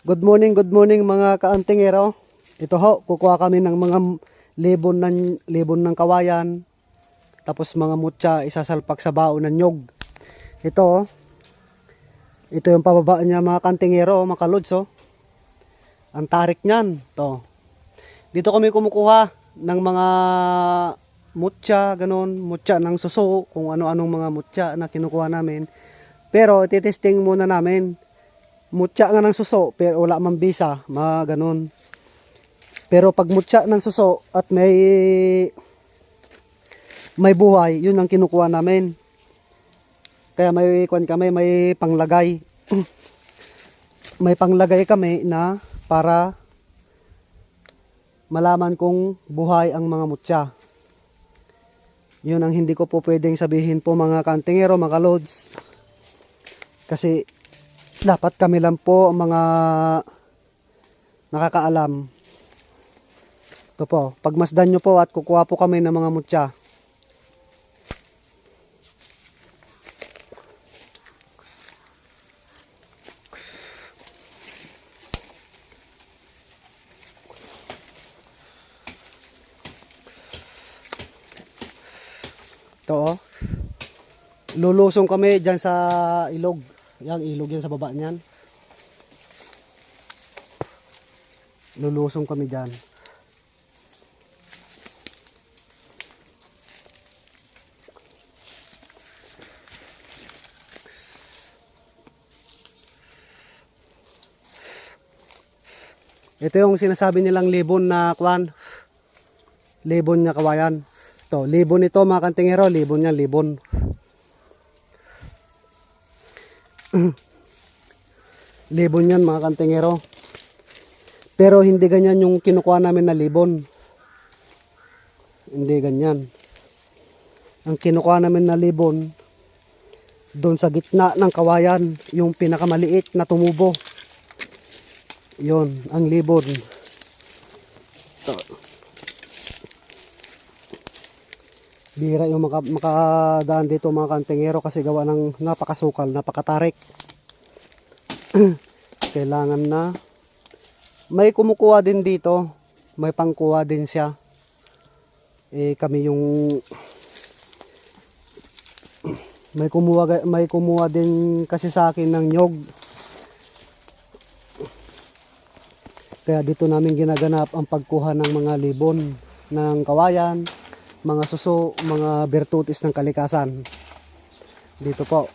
Good morning, good morning mga kaantingero. Ito ho, kukuha kami ng mga libon ng, libon ng kawayan. Tapos mga mutya, isasalpak sa baon ng nyog. Ito, oh. ito yung pababa niya mga kantingero, mga kalods. Oh. Ang tarik niyan. To. Dito kami kumukuha ng mga mutya, ganun, mutya ng suso, kung ano-anong mga mutya na kinukuha namin. Pero titesting muna namin mutya nga ng suso pero wala man bisa, mga. Pero pag mutya ng suso at may may buhay, yun ang kinukuha namin. Kaya may kwan kami, may panglagay. may panglagay kami na para malaman kung buhay ang mga mutya. Yun ang hindi ko po pwedeng sabihin po mga kantingero, mga lods. Kasi dapat kami lang po ang mga nakakaalam. Ito po, pagmasdan nyo po at kukuha po kami ng mga mutya. Ito oh. Lulusong kami dyan sa ilog. Yan, ilog yan sa baba niyan. Lulusong kami dyan. Ito yung sinasabi nilang libon na kwan. Libon niya kawayan. Ito, libon ito mga kantingero, libon niya, libon. libon yan mga kantingero. Pero hindi ganyan yung kinukuha namin na libon. Hindi ganyan. Ang kinukuha namin na libon, doon sa gitna ng kawayan, yung pinakamaliit na tumubo. Yon, ang libon. Bira yung maka, makadaan dito mga kantingero kasi gawa ng napakasukal, napakatarik. Kailangan na may kumukuha din dito, may pangkuha din siya. Eh kami yung may kumuha may kumuha din kasi sa akin ng nyog. Kaya dito namin ginaganap ang pagkuha ng mga libon ng kawayan, mga suso, mga bertutis ng kalikasan. Dito po.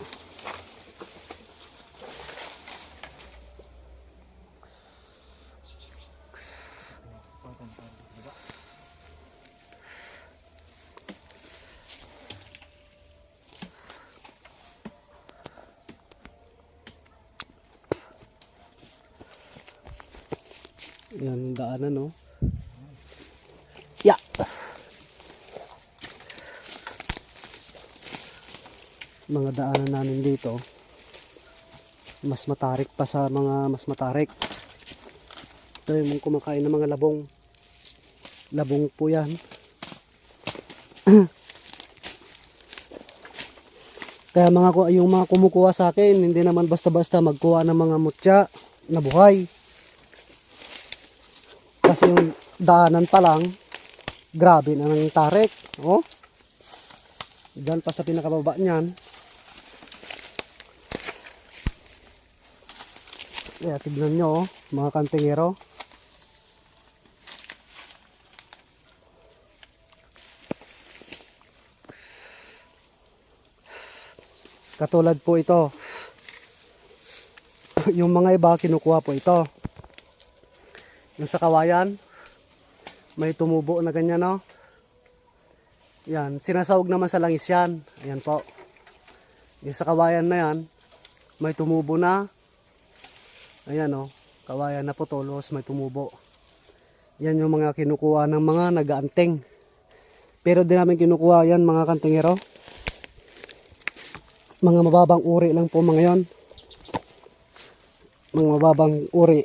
Yan daanan no. Mga daanan namin dito. Mas matarik pa sa mga mas matarik. Ito yung kumakain ng mga labong. Labong po yan. Kaya mga yung mga kumukuha sa akin, hindi naman basta-basta magkuha ng mga mutya na buhay. Kasi yung daanan pa lang, grabe na ng tarik. Oh. Diyan pa sa pinakababa niyan. Kaya tignan nyo, oh, mga kantingero. Katulad po ito. yung mga iba kinukuha po ito. Yung sa kawayan, may tumubo na ganyan, no? Yan, sinasawag naman sa langis yan. Ayan po. Yung sa kawayan na yan, may tumubo na. Ayan, no? Kawayan na putulos, may tumubo. Yan yung mga kinukuha ng mga nagaanteng. Pero di namin kinukuha yan, mga kantingero. Mga mababang uri lang po mga yon. Mga mababang uri.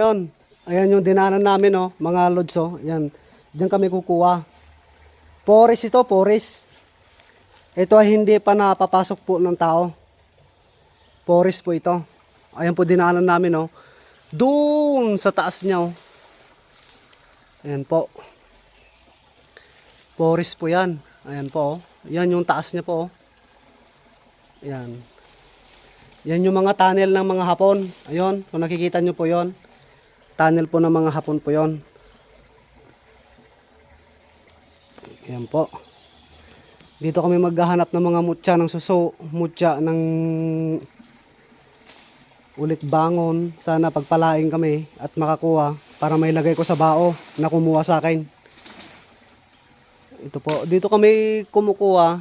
Ayun, ayan yung dinanan namin, oh, mga lods, oh. Yan, diyan kami kukuha. Poris ito, poris. Ito ay hindi pa napapasok po ng tao. Poris po ito. Ayan po dinanan namin, oh. Doon sa taas niya, oh. Ayan po. Poris po yan. Ayan po, oh. Yan yung taas niya po, oh. Ayan. Yan yung mga tunnel ng mga hapon. Ayun, kung nakikita nyo po yon tunnel po ng mga hapon po yon. Ayan po. Dito kami maghahanap ng mga mutya ng suso, mutya ng ulit bangon. Sana pagpalain kami at makakuha para may lagay ko sa bao na kumuha sa akin. Ito po, dito kami kumukuha.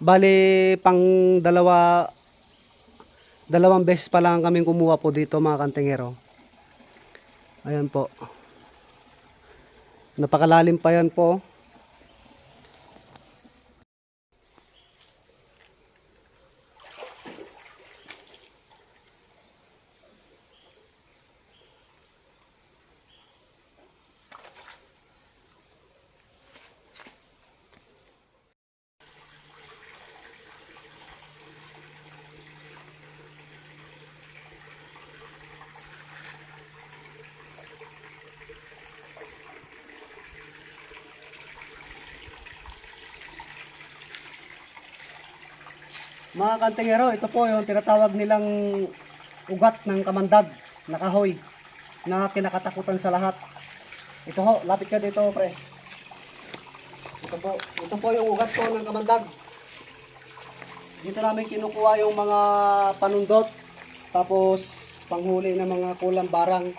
Bali pang dalawa dalawang beses pa lang kami kumuha po dito mga kantingero. Ayan po. Napakalalim pa yan po. Mga kantingero, ito po yung tinatawag nilang ugat ng kamandag na kahoy na kinakatakutan sa lahat. Ito ho, lapit ka dito pre. Ito po, ito po yung ugat po ng kamandag. Dito namin kinukuha yung mga panundot, tapos panghuli ng mga kulang barang.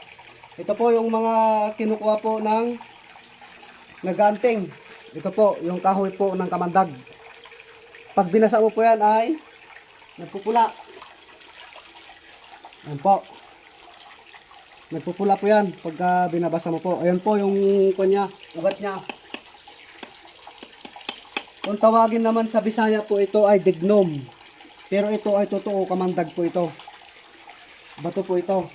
Ito po yung mga kinukuha po ng naganting. Ito po, yung kahoy po ng kamandag. Pag binasa mo po yan ay nagpupula. Ayan po. Nagpupula po yan pagka binabasa mo po. Ayan po yung kanya, ugat niya. Kung tawagin naman sa Bisaya po ito ay dignom. Pero ito ay totoo, kamandag po ito. Bato po ito.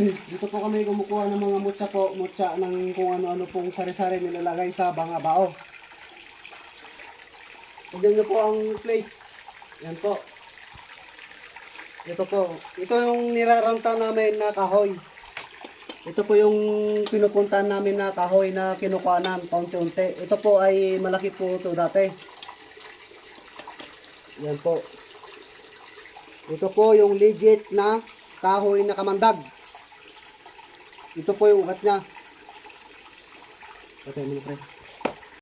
Dito po kami kumukuha ng mga mutya po, mutya ng kung ano-ano pong sari-sari nilalagay sa bangabao. Tignan nyo po ang place. Yan po. Ito po. Ito yung niraranta namin na kahoy. Ito po yung pinupuntahan namin na kahoy na kinukuha namin paunti-unti. Ito po ay malaki po ito dati. Yan po. Ito po yung legit na kahoy na kamandag. Ito po yung ugat niya. Patay mo na.